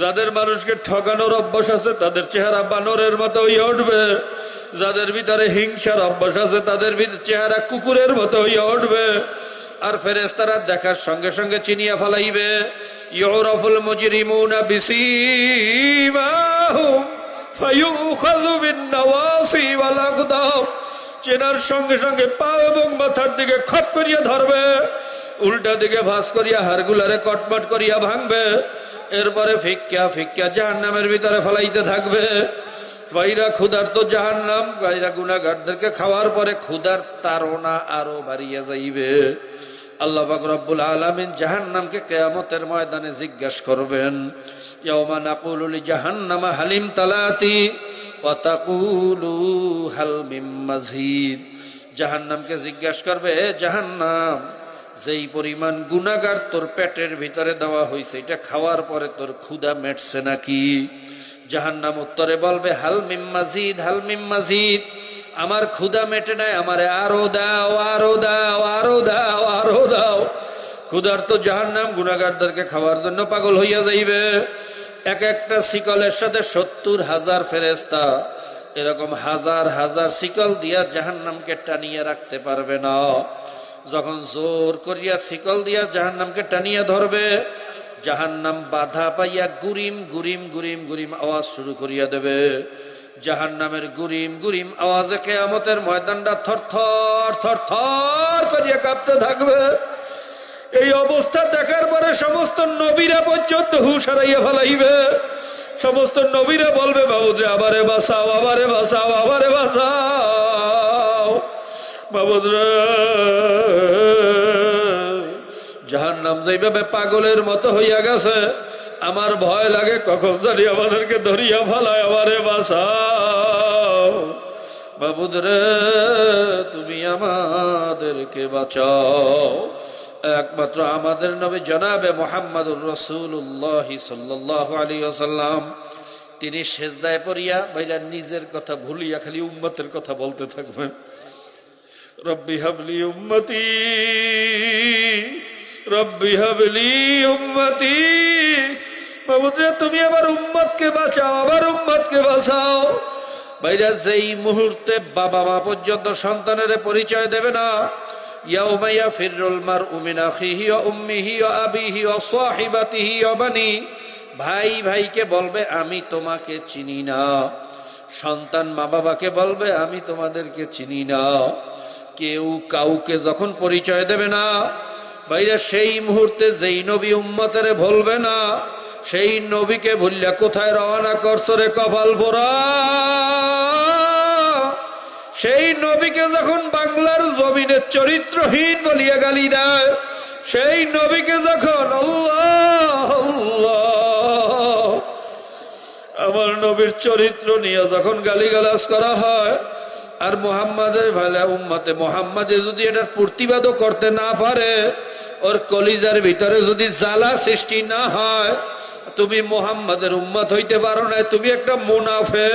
যাদের মানুষকে ঠকানোর অভ্যাস আছে, তাদের চেহারা বানরের মতো হইয়া উঠবে। যাদের ভিতরে হিংসার অভ্যাস আছে, তাদের চেহারা কুকুরের মতো হইয়া উঠবে। আর ফেরেস্তারা দেখার সঙ্গে সঙ্গে চিনিয়া ফেলাইবে, ইউরফুল মুজরিমুনা বিসিমাহুম ফায়ুখাযু বিন-নাওয়াসি ওয়াল আকদাম চেনার সঙ্গে সঙ্গে পা এবং মাথার দিকে খপ করিয়া ধরবে, উল্টা দিকে ভাস করিয়া হাড়গুলারে কটমট করিয়া ভাঙবে। এরপরে ফিক্কা ফিক্কা জাহান নামের ভিতরে ফেলাইতে থাকবে। বাইরা ক্ষুধার তো জাহান নাম বাইরা গুনাগারদেরকে খাওয়ার পরে ক্ষুধার তারা আরও বাড়িয়া যাইবে। আল্লাহ পাক রব্বুল আলামিন জাহান্নামকে কেয়ামতের ময়দানে জিজ্ঞাসা করবেন, ইয়াউমা নাকুলু জাহান্নামা হালিম তালাতি ওয়া তাকুলু হাল মিম মাজিদ। জাহান্নামকে জিজ্ঞাসা করবে, "এ জাহান্নাম যেই পরিমাণ গুনাগার তোর পেটের ভিতরে দেওয়া হয়েছে এটা খাওয়ার পরে তোর ক্ষুদা মেটছে নাকি? জাহান্নাম উত্তরে বলবে হালমিম মাজিদ হালমিম মাজিদ। আমার ক্ষুধা মেটে নাই, আমারে আরও দাও আরও দাও আরও দাও আরও দাও। ক্ষুধার তো জাহান্নাম গুনাগারদেরকে খাওয়ার জন্য পাগল হইয়া যাইবে। এক একটা শিকলের সাথে সত্তর হাজার ফেরেস্তা এরকম হাজার হাজার শিকল দিয়া জাহান্নামকে টানিয়ে রাখতে পারবে না। যখন জোর করিয়া শিকল দিয়া জাহান্নামকে টানিয়া ধরবে, জাহান্নাম বাধা পাইয়া গুরিম গুরিম গুরিম গুরিম আওয়াজ শুরু করিয়া দেবে। জাহান্নামের গুরিম গুরিম আওয়াজে কেয়ামতের ময়দানটা থর থর থর থর করিয়া কাঁপতে থাকবে। এই অবস্থা দেখার পরে সমস্ত নবীরা পর্যন্ত হুশ হারাইয়া ফেলাইবে। সমস্ত নবীরা বলবে, বাবুদ্রে, আবারে বাসাও আবারে বাসাও আবারে বাসাও বাবুদ্রে জাহান নাম যেইভাবে পাগলের মতো হইয়া গেছে, আমার ভয় লাগে কখন জানি আমাদেরকে ধরিয়া ফেলায় আমারে বাসাও বাবুদরে তুমি আমাদেরকে বাঁচাও। একমাত্র আমাদের নবী জনাবে মোহাম্মদুর রসুল্লাহ সাল্লাহ আলী আসাল্লাম তিনি সেজদায় পড়িয়া, ভাইরা নিজের কথা ভুলিয়া খালি উম্মতের কথা বলতে থাকবেন। রব্বি হাবলি উম্মতি রব্বি হাবলি উম্মতি বাবুদরে তুমি আমার উম্মতকে বাঁচাও আবার উম্মতকে বাঁচাও। ভাইরা যেই মুহূর্তে বাবা মা পর্যন্ত সন্তানের পরিচয় দেবে না আবিহি ওয়া সাহিবাতিহি ওয়া বানি। ভাই ভাইকে বলবে, আমি তোমাকে চিনি না। সন্তান মা বাবাকে বলবে, আমি তোমাদেরকে চিনি না। কেউ কাউকে যখন পরিচয় দেবে না ভাইরা সেই মুহূর্তে যেই নবী উম্মতের ভুলবে না, সেই নবীকে ভুললে কোথায় রওনা করছ রে কপাল পোড়া? সেই নবীকে যখন বাংলার জমিনে চরিত্রহীন বলিয়া গালি দেয়, সেই নবীকে যখন আমার নবীর চরিত্র নিয়ে যখন গালিগালাজ করা হয় আর মোহাম্মদের ভালা উম্মতে মোহাম্মদে যদি এটার প্রতিবাদও করতে না পারে, ওর কলিজার ভিতরে যদি জ্বালা সৃষ্টি না হয়, তুমি মোহাম্মদের উম্মত হইতে পারো না তুমি একটা মুনাফে